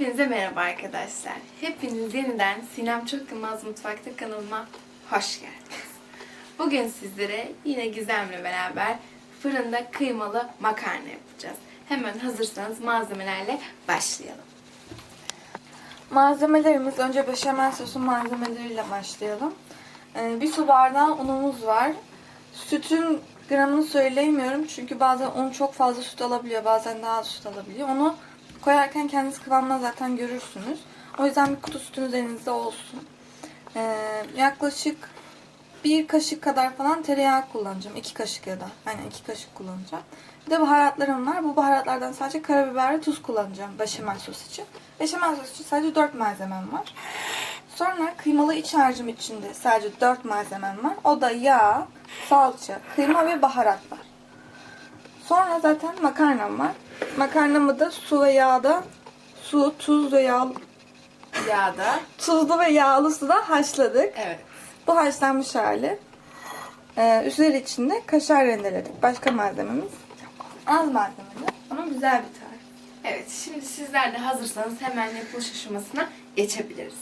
Hepinize merhaba arkadaşlar. Hepiniz yeniden Sinem Çok Yılmaz Mutfakta kanalıma hoş geldiniz. Bugün sizlere yine Gizem'le beraber fırında kıymalı makarna yapacağız. Hemen hazırsanız malzemelerle başlayalım. Malzemelerimiz önce beşamel sosu malzemeleriyle başlayalım. Ee, bir su bardağı unumuz var. Sütün gramını söyleyemiyorum çünkü bazen un çok fazla süt alabiliyor, bazen daha az süt alabiliyor. Onu koyarken kendiniz kıvamına zaten görürsünüz. O yüzden bir kutu sütünüz elinizde olsun. Ee, yaklaşık bir kaşık kadar falan tereyağı kullanacağım. iki kaşık ya da. Aynen iki kaşık kullanacağım. Bir de baharatlarım var. Bu baharatlardan sadece karabiber ve tuz kullanacağım beşamel sos için. Beşamel sos için sadece 4 malzemem var. Sonra kıymalı iç harcım içinde sadece 4 malzemem var. O da yağ, salça, kıyma ve baharatlar. Sonra zaten makarnam var. Makarnamı da su ve yağda su, tuz ve yağ, Yağda. tuzlu ve yağlı suda haşladık. Evet. Bu haşlanmış hali. Ee, üzeri içinde kaşar rendeledik. Başka malzememiz az malzemeli ama güzel bir tarif. Evet, şimdi sizler de hazırsanız hemen yapılış aşamasına geçebiliriz.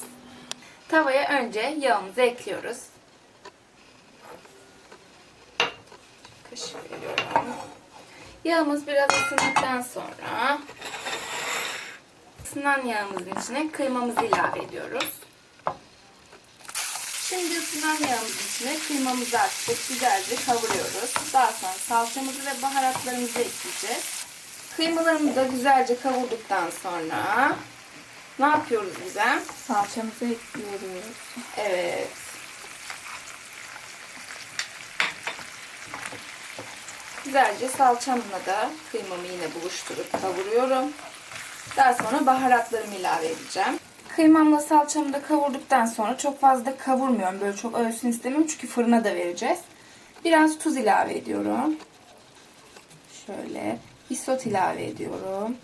Tavaya önce yağımızı ekliyoruz. Kaşık veriyorum. Yağımız biraz ısındıktan sonra ısınan yağımızın içine kıymamızı ilave ediyoruz. Şimdi ısınan yağımızın içine kıymamızı attık. Güzelce kavuruyoruz. Daha sonra salçamızı ve baharatlarımızı ekleyeceğiz. Kıymalarımızı da güzelce kavurduktan sonra ne yapıyoruz Gizem? Salçamızı ekliyoruz. Evet. Güzelce salçamla da kıymamı yine buluşturup kavuruyorum. Daha sonra baharatlarımı ilave edeceğim. Kıymamla salçamı da kavurduktan sonra çok fazla kavurmuyorum. Böyle çok ölsün istemiyorum çünkü fırına da vereceğiz. Biraz tuz ilave ediyorum. Şöyle isot ilave ediyorum.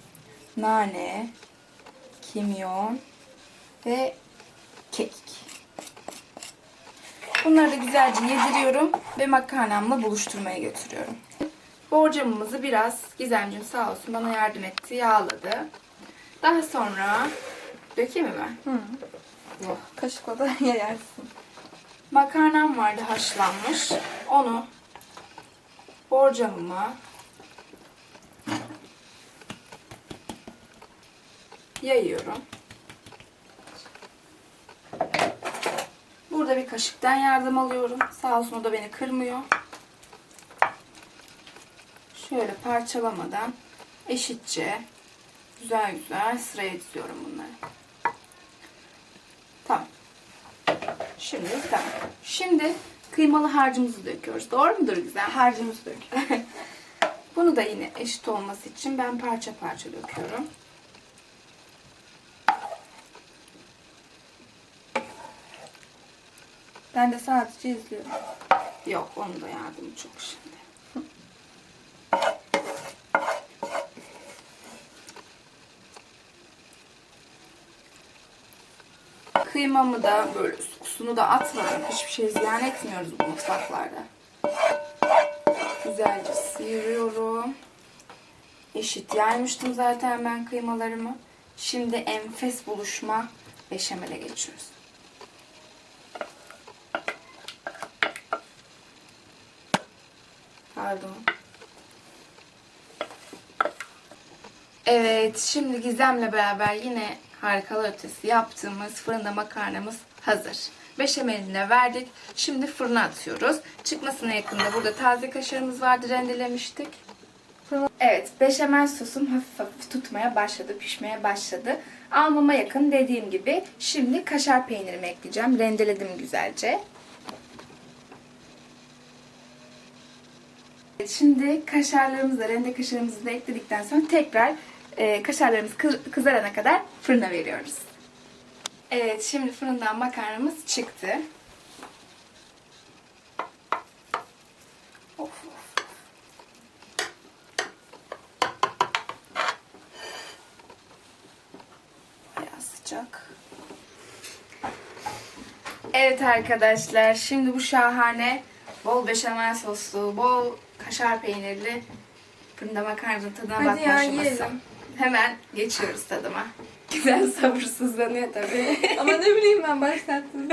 Nane, kimyon ve kekik. Bunları da güzelce yediriyorum ve makarnamla buluşturmaya götürüyorum. Borcamımızı biraz Gizemciğim sağ olsun bana yardım etti, yağladı. Daha sonra dökeyim mi ben? Hı. Oh. Kaşıkla da yayarsın. Makarnam vardı haşlanmış. Onu borcamıma yayıyorum. Burada bir kaşıktan yardım alıyorum. Sağ olsun o da beni kırmıyor. Şöyle parçalamadan eşitçe güzel güzel sıraya diziyorum bunları. Tamam. Şimdi tamam. Şimdi kıymalı harcımızı döküyoruz. Doğru mudur güzel? Harcımızı dök. Bunu da yine eşit olması için ben parça parça döküyorum. Ben de sadece izliyorum. Yok onun da yardımı çok şimdi. Kıymamı da böyle kusunu da atmadım. Hiçbir şey ziyan etmiyoruz bu mutfaklarda. Güzelce sıyırıyorum. Eşit yaymıştım zaten ben kıymalarımı. Şimdi enfes buluşma beşamele geçiyoruz. Pardon. Evet, şimdi Gizem'le beraber yine harikalar ötesi yaptığımız fırında makarnamız hazır. Beşameline verdik. Şimdi fırına atıyoruz. Çıkmasına yakında burada taze kaşarımız vardı, rendelemiştik. Evet, beşamel sosum hafif hafif tutmaya başladı, pişmeye başladı. Almama yakın dediğim gibi şimdi kaşar peynirimi ekleyeceğim. Rendeledim güzelce. Şimdi kaşarlarımızı rende kaşarımızı da ekledikten sonra tekrar e, kaşarlarımız kız- kızarana kadar fırına veriyoruz. Evet, şimdi fırından makarnamız çıktı. Of. Bayağı sıcak. Evet arkadaşlar, şimdi bu şahane bol beşamel soslu, bol kaşar peynirli fırında makarnanın tadına Hadi bakma ya, aşaması. yiyelim. Hemen geçiyoruz tadıma. Gizem sabırsızlanıyor tabii. Ama ne bileyim ben başlattım.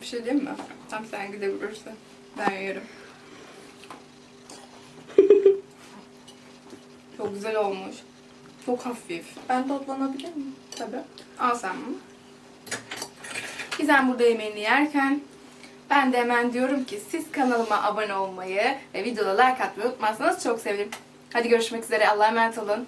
Bir şey diyeyim mi? Tam sen gidebilirsin. Ben yerim. Çok güzel olmuş. Çok hafif. Ben toplanabilir miyim? Tabii. Al sen bunu. Gizem burada yemeğini yerken ben de hemen diyorum ki siz kanalıma abone olmayı ve videoda like atmayı unutmazsanız çok sevinirim. Hadi görüşmek üzere. Allah'a emanet olun.